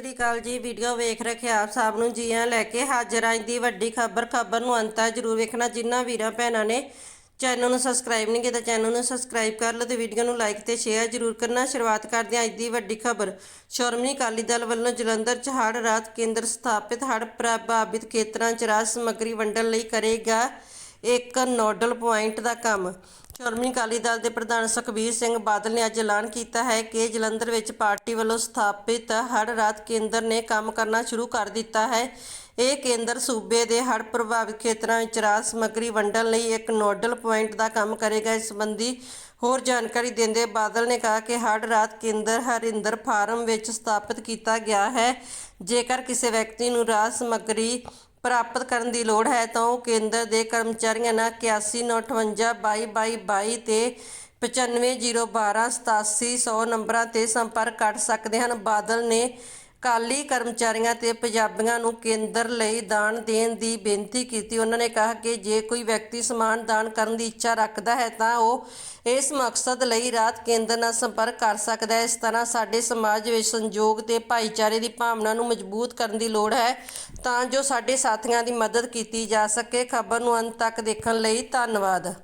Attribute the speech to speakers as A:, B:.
A: ਸ੍ਰੀ ਅਕਾਲ ਜੀ, ਵੀਡੀਓ ਵੇਖ ਰੱਖਿਆ ਆਪ ਸਭ ਨੂੰ ਜੀ ਆਇਆਂ ਲੈ ਕੇ ਹਾਜ਼ਰ ਆਂ ਦੀ ਵੱਡੀ ਖਬਰ ਖਬਰ ਨੂੰ ਅੰਤ ਜਰੂਰ ਵੇਖਣਾ। ਜਿਨ੍ਹਾਂ ਵੀਰਾਂ ਭੈਣਾਂ ਨੇ ਚੈਨਲ ਨੂੰ ਸਬਸਕ੍ਰਾਈਬ ਨਹੀਂ ਕੀਤਾ, ਚੈਨਲ ਨੂੰ ਸਬਸਕ੍ਰਾਈਬ ਕਰ ਲਓ ਤੇ ਵੀਡੀਓ ਨੂੰ ਲਾਈਕ ਤੇ ਸ਼ੇਅਰ ਜਰੂਰ ਕਰਨਾ। ਸ਼ੁਰੂਆਤ ਕਰਦੇ ਹਾਂ ਅੱਜ ਦੀ ਵੱਡੀ ਖਬਰ। ਸ਼੍ਰੋਮਣੀ ਅਕਾਲੀ ਦਲ ਵੱਲੋਂ ਜਲੰਧਰ 'ਚ ਹੜ੍ਹ ਰਾਹਤ ਕੇਂਦਰ ਸਥਾਪਿਤ ਹੜ੍ਹ ਪ੍ਰਭਾਵਿਤ ਖੇਤਰਾਂ 'ਚ ਰਾਹਤ ਸਮੱਗਰੀ ਵੰਡਣ ਲਈ ਕਰੇਗਾ ਇੱਕ ਨੋਡਲ ਪੁਆਇੰਟ ਦਾ ਕੰਮ। ਸ਼੍ਰੋਮਣੀ ਅਕਾਲੀ ਦਲ ਦੇ ਪ੍ਰਧਾਨ ਸੁਖਬੀਰ ਸਿੰਘ ਬਾਦਲ ਨੇ ਅੱਜ ਐਲਾਨ ਕੀਤਾ ਹੈ ਕਿ ਜਲੰਧਰ ਵਿੱਚ ਪਾਰਟੀ ਵੱਲੋਂ ਸਥਾਪਿਤ ਹੜ੍ਹ ਰਾਤ ਕੇਂਦਰ ਨੇ ਕੰਮ ਕਰਨਾ ਸ਼ੁਰੂ ਕਰ ਦਿੱਤਾ ਹੈ। ਇਹ ਕੇਂਦਰ ਸੂਬੇ ਦੇ ਹੜ੍ਹ ਪ੍ਰਭਾਵਿਤ ਖੇਤਰਾਂ ਵਿੱਚ ਰਾਹਤ ਸਮੱਗਰੀ ਵੰਡਣ ਲਈ ਇੱਕ ਨੋਡਲ ਪੁਆਇੰਟ ਦਾ ਕੰਮ ਕਰੇਗਾ। ਇਸ ਸੰਬੰਧੀ ਹੋਰ ਜਾਣਕਾਰੀ ਦਿੰਦੇ ਬਾਦਲ ਨੇ ਕਹਾ ਕਿ ਹੜ੍ਹ ਰਾਤ ਕੇਂਦਰ ਹਰਿੰਦਰ ਫਾਰਮ ਵਿੱਚ ਸਥਾਪਿਤ ਕੀਤਾ ਗਿਆ ਹੈ। ਜੇਕਰ ਕਿਸੇ ਵਿਅਕਤੀ ਨੂੰ ਰਾਹਤ ਸਮੱਗਰੀ ਪ੍ਰਾਪਤ ਕਰਨ ਦੀ ਲੋੜ ਹੈ ਤਾਂ ਉਹ ਕੇਂਦਰ ਦੇ ਕਰਮਚਾਰੀਆਂ ਨਾਲ 8198222222 ਤੇ 9501287100 ਨੰਬਰਾਂ ਤੇ ਸੰਪਰਕ ਕਰ ਸਕਦੇ ਹਨ। ਬਾਦਲ ਨੇ ਕਾਲੀ ਕਰਮਚਾਰੀਆਂ ਤੇ ਪੰਜਾਬੀਆਂ ਨੂੰ ਕੇਂਦਰ ਲਈ ਦਾਨ ਦੇਣ ਦੀ ਬੇਨਤੀ ਕੀਤੀ। ਉਹਨਾਂ ਨੇ ਕਿਹਾ ਕਿ ਜੇ ਕੋਈ ਵਿਅਕਤੀ ਸਮਾਨ ਦਾਨ ਕਰਨ ਦੀ ਇੱਛਾ ਰੱਖਦਾ ਹੈ ਤਾਂ ਉਹ ਇਸ ਮਕਸਦ ਲਈ ਰਾਤ ਕੇਂਦਰ ਨਾਲ ਸੰਪਰਕ ਕਰ ਸਕਦਾ ਹੈ। ਇਸ ਤਰ੍ਹਾਂ ਸਾਡੇ ਸਮਾਜ ਵਿੱਚ ਸੰਯੋਗ ਤੇ ਭਾਈਚਾਰੇ ਦੀ ਭਾਵਨਾ ਨੂੰ ਮਜ਼ਬੂਤ ਕਰਨ ਦੀ ਲੋੜ ਹੈ ਤਾਂ ਜੋ ਸਾਡੇ ਸਾਥੀਆਂ ਦੀ ਮਦਦ ਕੀਤੀ ਜਾ ਸਕੇ। ਖਬਰ ਨੂੰ ਅੰਤ ਤੱਕ ਦੇਖਣ ਲਈ ਧੰਨਵਾਦ।